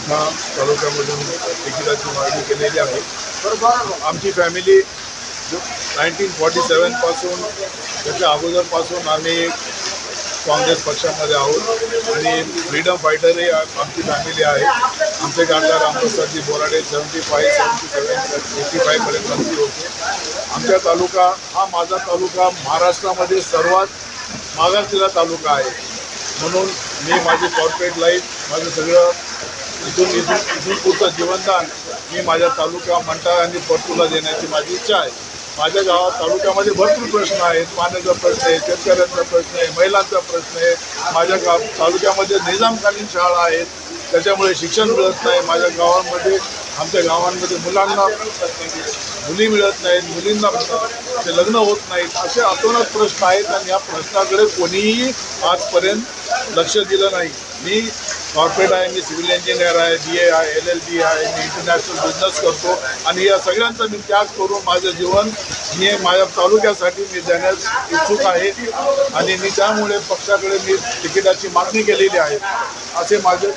तालुक्यामधून तिकिटाची मागणी केलेली आहे. आमची फॅमिली नाईन्टीन फॉर्टी सेवनपासून त्याच्या अगोदरपासून आम्ही काँग्रेस पक्षामध्ये आहोत आणि फ्रीडम फायटरही आमची फॅमिली आहे. आमचे खासदार Ramprasadji Borade seventy five seventy seven eighty फायपर्यंत आमची होते आमचा तालुका हा माझा तालुका महाराष्ट्रामध्ये सर्वात मागासलेला तालुका आहे. म्हणून मी माझी कॉर्पोरेट लाईफ माझं सगळं इथून इथून इथून पुढचं जीवनदान मी माझ्या तालुका मंडळ आणि परतूला देण्याची माझी इच्छा आहे. माझ्या गावात तालुक्यामध्ये भरपूर प्रश्न आहेत. पाण्याचा प्रश्न आहे शेतकऱ्यांचा प्रश्न आहे महिलांचा प्रश्न आहे. माझ्या गाव तालुक्यामध्ये निजामकालीन शाळा आहेत. त्याच्यामुळे शिक्षण मिळत नाही. माझ्या गावांमध्ये आमच्या गावांमध्ये मुलांना मुली मिळत नाहीत मुलींना ते लग्न होत नाहीत असे अतोनात प्रश्न आहेत आणि या प्रश्नाकडे कोणीही आजपर्यंत लक्ष दिलं नाही. मी कॉर्पोरेट आहे मी सिव्हिल इंजिनियर आहे बी ए आहे एल एल बी आहे मी इंटरनॅशनल बिझनेस करतो आणि या सगळ्यांचा मी त्याग करून माझं जीवन मी माझ्या तालुक्यासाठी मी देण्यास इच्छुक आहे आणि मी त्यामुळे पक्षाकडे मी तिकिटाची मागणी केलेली आहे. असे माझे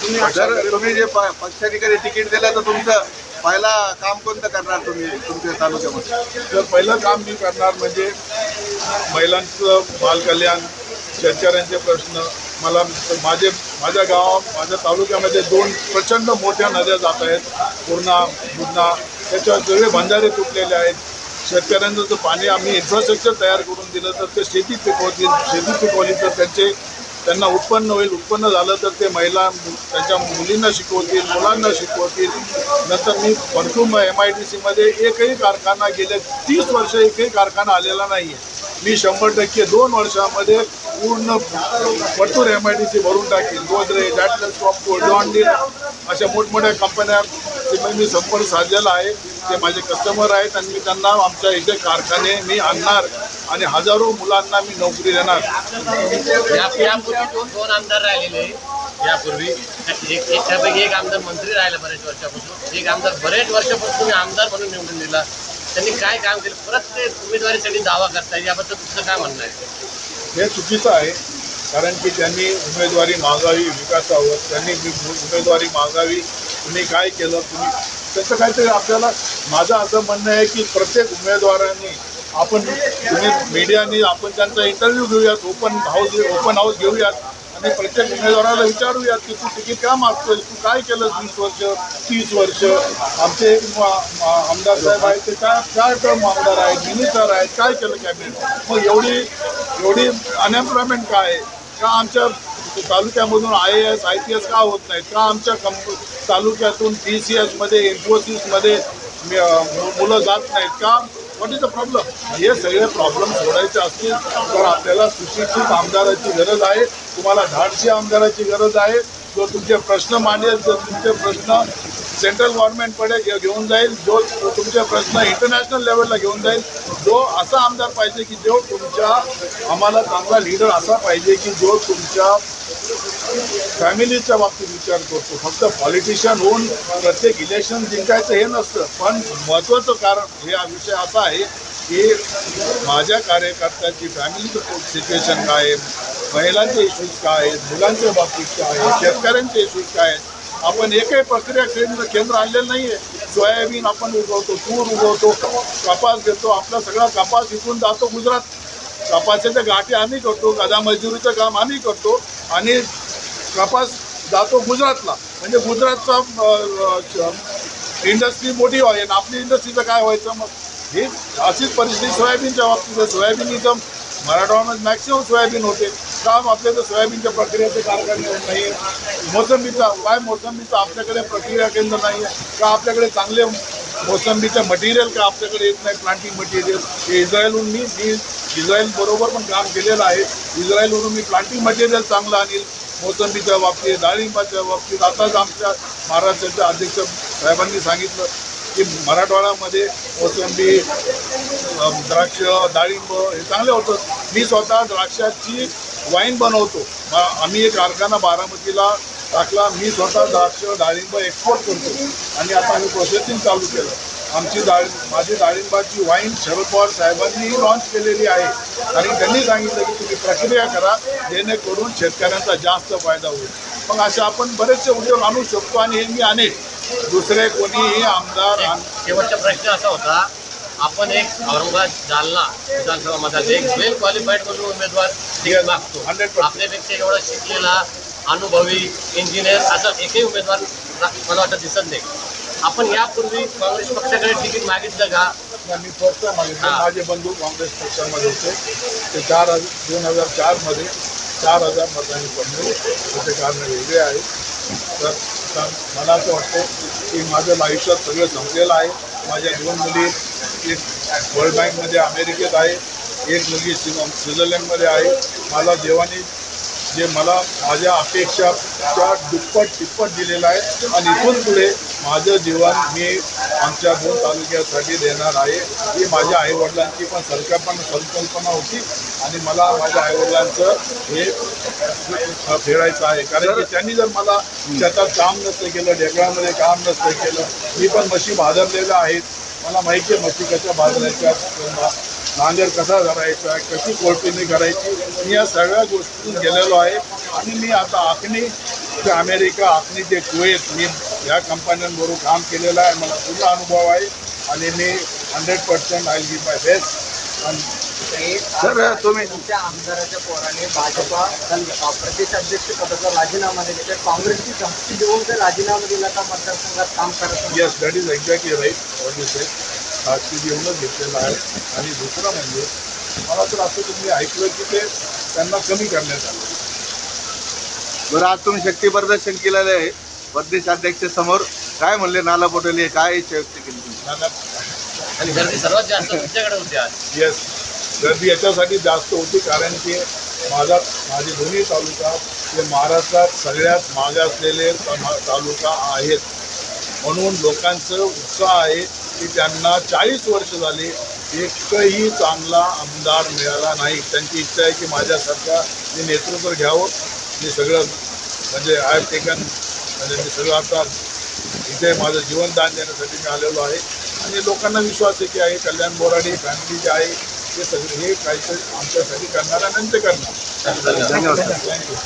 जर तुम्ही जे पक्षाधिकारी तिकीट दिलं तर तुमचं पहिला काम कोणतं करणार तुम्ही तुमच्या तालुक्यामध्ये? तर पहिलं काम मी करणार म्हणजे महिलांचं बालकल्याण शेतकऱ्यांचे प्रश्न. मला माझे माझ्या गावा माझ्या तालुक्यामध्ये दोन प्रचंड मोठ्या नद्या जात आहेत. पूर्णा बुधना त्याच्यावर सगळे बंधारे तुटलेले आहेत. शेतकऱ्यांचं जर पाणी आम्ही इन्फ्रास्ट्रक्चर तयार करून दिलं तर ते शेती पिकवतील शेती पिकवली तर त्यांचे त्यांना उत्पन्न होईल उत्पन्न झालं तर ते महिला त्यांच्या मुलींना शिकवतील मुलांना शिकवतील. नंतर मी परतूर एम आय डी सीमध्ये एकही कारखाना गेले तीस वर्ष एकही कारखाना आलेला नाही आहे मी शंभर टक्के दोन वर्षामध्ये पूर्ण Partur M I D C भरून टाकेल. गोदरेज ॲटलस जॉन डील अशा मोठमोठ्या कंपन्या मी संपर्क साधलेला आहे. ते माझे कस्टमर आहेत आणि मी त्यांना आमच्या इथे कारखाने मी आणणार. आणि हजारो मुलांना मी नोकरी देणार. या- यापूर्वी दोन दोन आमदार राहिलेले. यापूर्वी. एक त्यापैकी एक आमदार मंत्री राहिला बरेच वर्षापासून. एक आमदार बरेच वर्षापासून तुम्ही आमदार म्हणून निवडून दिला. त्यांनी काय काम केलं? परत ते उमेदवारीसाठी दावा करताय. याबद्दल तुमचं काय म्हणणं आहे? हे चुकीचं आहे. कारण की त्यांनी उमेदवारी मागावी विकासावर त्यांनी उमेदवारी मागावी तुम्ही काय केलं तुम्ही त्याचं काहीतरी आपल्याला माझं असं म्हणणं आहे की प्रत्येक उमेदवारांनी आपण तुम्ही मीडियाने आपण त्यांचा इंटरव्ह्यू घेऊयात ओपन हाऊस ओपन हाऊस घेऊयात. आणि प्रत्येक उमेदवाराला विचारूयात की तू तिकीट का मागतोय तू काय केलं वीस वर्ष तीस वर्ष? आमचे आमदार साहेब आहेत ते काय काय टर्म आमदार आहेत मिनिस्टर आहेत काय केलं कॅबिनेट मग एवढी एवढी अनएम्प्लॉयमेंट काय आहे? का आमच्या तालुक्यामधून I A S I P S का होत नाहीत? का आमच्या कंप तालुक्यातून टी सी एसमध्ये इन्फोसिसमध्ये मुलं जात नाहीत? का व्हॉट इज द प्रॉब्लेम हे सगळे प्रॉब्लेम सोडायचे असतील तर आपल्याला सुशिक्षित आमदाराची गरज आहे तुम्हाला धाडशी आमदाराची गरज आहे. जो तुमचे प्रश्न मांडेल जो तुमचे प्रश्न सेंट्रल गव्हर्नमेंटकडे घे- घेऊन जाईल जो तुमचे प्रश्न इंटरनॅशनल लेवलला घेऊन जाईल जो असा आमदार पाहिजे की जो तुमच्या आम्हाला चांगला लीडर असा पाहिजे की जो तुमच्या फॅमिलीच्या बाबतीत विचार करतो. फक्त पॉलिटिशियन होऊन प्रत्येक इलेक्शन जिंकायचं हे नसतं. पण महत्त्वाचं कारण हे हा विषय असा आहे की माझ्या कार्यकर्त्याची फॅमिलीचं सिच्युएशन काय आहे? महिलांचे इश्यूज काय आहेत? मुलांच्या बाबतीत काय आहे? शेतकऱ्यांचे इश्यूज काय आहेत? आपण एकही प्रक्रिया केंद्र केंद्र आणलेलं नाही आहे सोयाबीन आपण उगवतो तूर उगवतो कपास घेतो आपला सगळा कपास विकून जातो गुजरात. कपासाच्या गाठी आम्ही करतो गदा मजुरीचं काम आम्ही करतो. आणि कपास जातो गुजरातला. म्हणजे गुजरातचा इंडस्ट्री मोठी व्हावी आणि आपली इंडस्ट्रीचं काय व्हायचं मग? ही अशीच परिस्थिती सोयाबीनच्या बाबतीत. सोयाबीन इथं मराठवाड्यामध्ये मॅक्सिमम सोयाबीन होते. काम आपल्या तर सोयाबीनच्या प्रक्रियेचे कारखाने नाही. आहे मोसंबीचा काय मोसंबीचा आपल्याकडे प्रक्रिया केंद्र नाही आहे. का आपल्याकडे चांगले मोसंबीचं मटेरियल का आपल्याकडे येत नाही? प्लांटिंग मटेरियल हे इस्रायलहून मी मी इस्रायलबरोबर पण काम केलेलं आहे. इस्रायलवरून मी प्लांटिंग मटेरियल चांगलं आणील. मोसंबीच्या बाबतीत डाळिंबाच्या बाबतीत आताच आमच्या महाराष्ट्राच्या अध्यक्ष साहेबांनी सांगितलं की मराठवाड्यामध्ये मोसंबी द्राक्ष डाळिंब हे चांगले होतं मी स्वतः द्राक्षाची वाईन बनवतो. आम्ही एक कारखाना बारामतीला टाकला. मी स्वतः द्राक्ष डाळिंब एक्सपोर्ट करतो. आणि आता आम्ही प्रोसेसिंग चालू केलं. आमची डाळी माझी डाळिंबाची वाईन शरद पवार साहेबांनीही लॉन्च केलेली आहे. आणि त्यांनी सांगितलं की तुम्ही प्रक्रिया करा जेणेकरून शेतकऱ्यांचा जास्त फायदा होईल. मग असे आपण बरेचसे उद्योग आणू शकतो आणि हे मी आणेन दुसरे कोणीही आमदार शेवटचा प्रश्न असा होता आपण एक औरंगाबाद जालना विधानसभा मतदार एक वेल क्वालिफाईड म्हणून उमेदवार मागतो. 100%. आपल्यापेक्षा एवढा शिकलेला अनुभवी इंजिनियर असा एकही उमेदवार मला वाटतं दिसत नाही. आपण यापूर्वी काँग्रेस पक्षाकडे तिकीट मागितलं का? मी फक्त मागितलं. माझे बंधू काँग्रेस पक्षामध्ये होते. ते चार हजार दोन हजार चारमध्ये चार हजार मतांनी पडले. त्याचे कारण वेगळे आहेत तर मला असं वाटतं की माझं आयुष्यात सगळं संपलेलं आहे. माझ्या दोन मुली एक वर्ल्ड बँकमध्ये अमेरिकेत आहे. एक मुलगी स्विझ- स्वित्झर्लंडमध्ये आहे. मला देवाने जे मला माझ्या अपेक्षाच्या दुप्पट तिप्पट दिलेलं आहे आणि इथून पुढे माझं जीवन मी आमच्या दोन तालुक्यासाठी देणार आहे. ही माझ्या आईवडिलांची पण संकल्पना संकल्पना होती. आणि मला माझ्या आईवडिलांचं हे फेडायचं आहे. कारण की त्यांनी जर मला शेतात काम नसतं केलं ढेकळामध्ये काम नसतं केलं मी पण म्हशी भादरलेल्या आहेत मला माहिती आहे म्हशी कशा भाजरायच्या नांगर कसा करायचा कशी कोळपिणी करायची मी या सगळ्या गोष्टीतून गेलेलो आहे. आणि मी आता आखणी ते अमेरिका आखणी ते कुवेत मी या कंपन्यांबरोबर काम केलेलं आहे. मला पूर्ण अनुभव आहे. आणि मी हंड्रेड पर्सेंट आय गी माय बेस्ट आणि सर तुम्ही तुमच्या आमदाराच्या पोराने भाजपा अ, प्रदेश अध्यक्ष पदाचा राजीनामा दिला. तर काँग्रेसची धमकी देऊन ते राजीनामा दिला का मतदारसंघात काम करत? Yes that is exactly right what you say साक्षी देऊनच घेतलेलं आहे. आणि दुसरं म्हणजे मला तर असं तुम्ही ऐकलं की ते त्यांना कमी करण्यात आलं. बरं आज तुम्ही शक्ती प्रदर्शन केलेलं आहे. प्रदेश अध्यक्ष समोर काय म्हणले? नाना पटोले काय इच्छा व्यक्त केली आणि गर्दी सर्वात जास्त तुमच्याकडे होती आज. येस गर्दी याच्यासाठी जास्त होती कारण की माझा माझे दोन्ही तालुका हे महाराष्ट्रात सगळ्यात मागासलेले तालुका आहेत. म्हणून लोकांचं उत्साह आहे. की त्यांना चाळीस वर्ष झाली एकही चांगला आमदार मिळाला नाही. त्यांची इच्छा आहे की माझ्यासारखा मी नेतृत्व घ्यावं. मी सगळं म्हणजे आय टेकन म्हणजे मी सगळं आता इथे माझं जीवनदान देण्यासाठी मी आलेलो आहे. आणि लोकांना विश्वास आहे की आहे कल्याण बोराडे फॅमिली जे आहे ते सगळे हे काहीतरी आमच्यासाठी करणार आणि ते करणार. धन्यवाद. थँक्यू